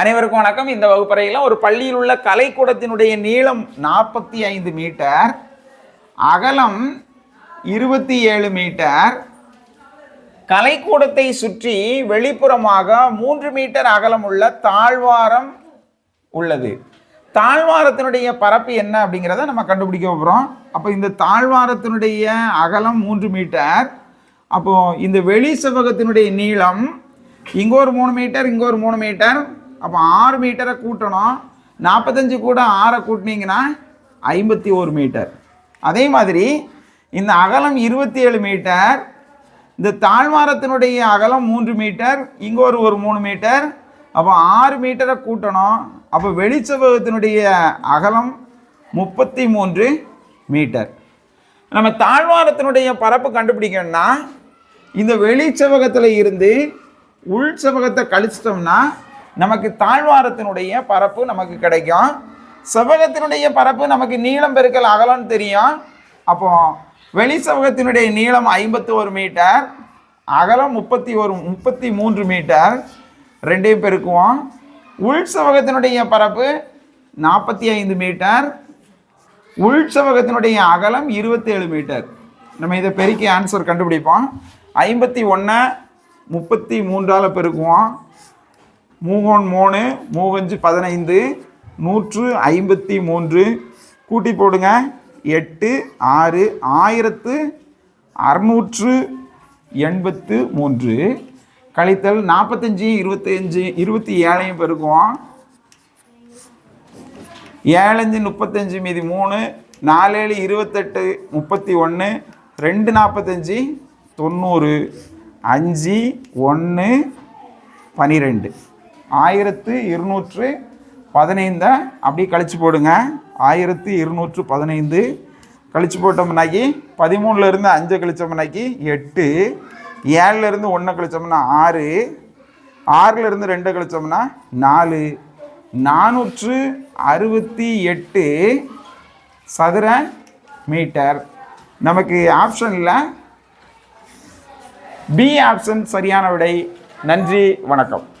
அனைவருக்கும் வணக்கம். இந்த வகுப்பறையில் ஒரு பள்ளியில் உள்ள கலைக்கூடத்தினுடைய நீளம் நாற்பத்தி ஐந்து மீட்டர் அகலம் இருபத்தி ஏழு மீட்டர். கலைக்கூடத்தை சுற்றி வெளிப்புறமாக மூன்று மீட்டர் அகலம் உள்ள தாழ்வாரம் உள்ளது. தாழ்வாரத்தினுடைய பரப்பு என்ன அப்படிங்கிறத நம்ம கண்டுபிடிக்க போகிறோம் அப்போ இந்த தாழ்வாரத்தினுடைய அகலம் மூன்று மீட்டர். அப்போது இந்த வெளி செவ்வகத்தினுடைய நீளம் இங்கே ஒரு மூணு மீட்டர் இங்கே ஒரு மூணு மீட்டர். அப்போ ஆறு மீட்டரை கூட்டணும். நாற்பத்தஞ்சு கூட ஆறை கூட்டினீங்கன்னா ஐம்பத்தி ஒரு மீட்டர் அதே மாதிரி இந்த அகலம் இருபத்தி ஏழு மீட்டர் இந்த தாழ்வாரத்தினுடைய அகலம் மூன்று மீட்டர் இங்கே ஒரு ஒரு மூணு மீட்டர் அப்போ ஆறு மீட்டரை கூட்டணும். அப்போ வெளிச்செவ்வகத்தினுடைய அகலம் முப்பத்தி மூன்று மீட்டர் நம்ம தாழ்வாரத்தினுடைய பரப்பு கண்டுபிடிக்கணும்னா இந்த வெளிச்செவகத்தில் இருந்து உள் செவகத்தை கழிச்சிட்டோம்னா நமக்கு தாழ்வாரத்தினுடைய பரப்பு நமக்கு கிடைக்கும். செவ்வகத்தினுடைய பரப்பு நமக்கு நீளம் பெருக்கல் அகலம்னு தெரியும். அப்போ வெளி செவ்வகத்தினுடைய நீளம் ஐம்பத்தி ஒரு மீட்டர் அகலம் முப்பத்தி ஒரு முப்பத்தி மூன்று மீட்டர் ரெண்டையும் பெருக்குவோம். உள் செவகத்தினுடைய பரப்பு நாற்பத்தி ஐந்து மீட்டர் உள் செவகத்தினுடைய அகலம் இருபத்தேழு மீட்டர். நம்ம இதை பெருக்கி ஆன்சர் கண்டுபிடிப்போம். ஐம்பத்தி ஒன்று முப்பத்தி மூன்றால் பெருக்குவோம். மூகோன் மூணு மூவஞ்சு பதினைந்து நூற்று ஐம்பத்தி மூன்று. கூட்டி போடுங்க. எட்டு ஆறு ஆயிரத்து அறுநூற்று எண்பத்து மூன்று. கழித்தல் நாற்பத்தஞ்சு இருபத்தஞ்சு இருபத்தி ஏழையும் பெருக்குவோம். ஏழஞ்சு முப்பத்தஞ்சு மீதி மூணு. நாலேழு இருபத்தெட்டு முப்பத்தி ஒன்று. ரெண்டு நாற்பத்தஞ்சு தொண்ணூறு. அஞ்சு ஒன்று பனிரெண்டு. ஆயிரத்து இருநூற்று பதினைந்தை. அப்படியே கழிச்சு போடுங்க. ஆயிரத்து இருநூற்று பதினைந்து. கழிச்சு போட்டோம்னாக்கி பதிமூணுலேருந்து அஞ்சை கழிச்சோம்னாக்கி எட்டு. ஏழுலேருந்து ஒன்றை கழிச்சோம்னா ஆறு. ஆறுலேருந்து ரெண்டை கழிச்சோம்னா நாலு. நானூற்று அறுபத்தி எட்டு சதுர மீட்டர். நமக்கு ஆப்ஷனில் பி ஆப்ஷன் சரியான விடை. நன்றி. வணக்கம்.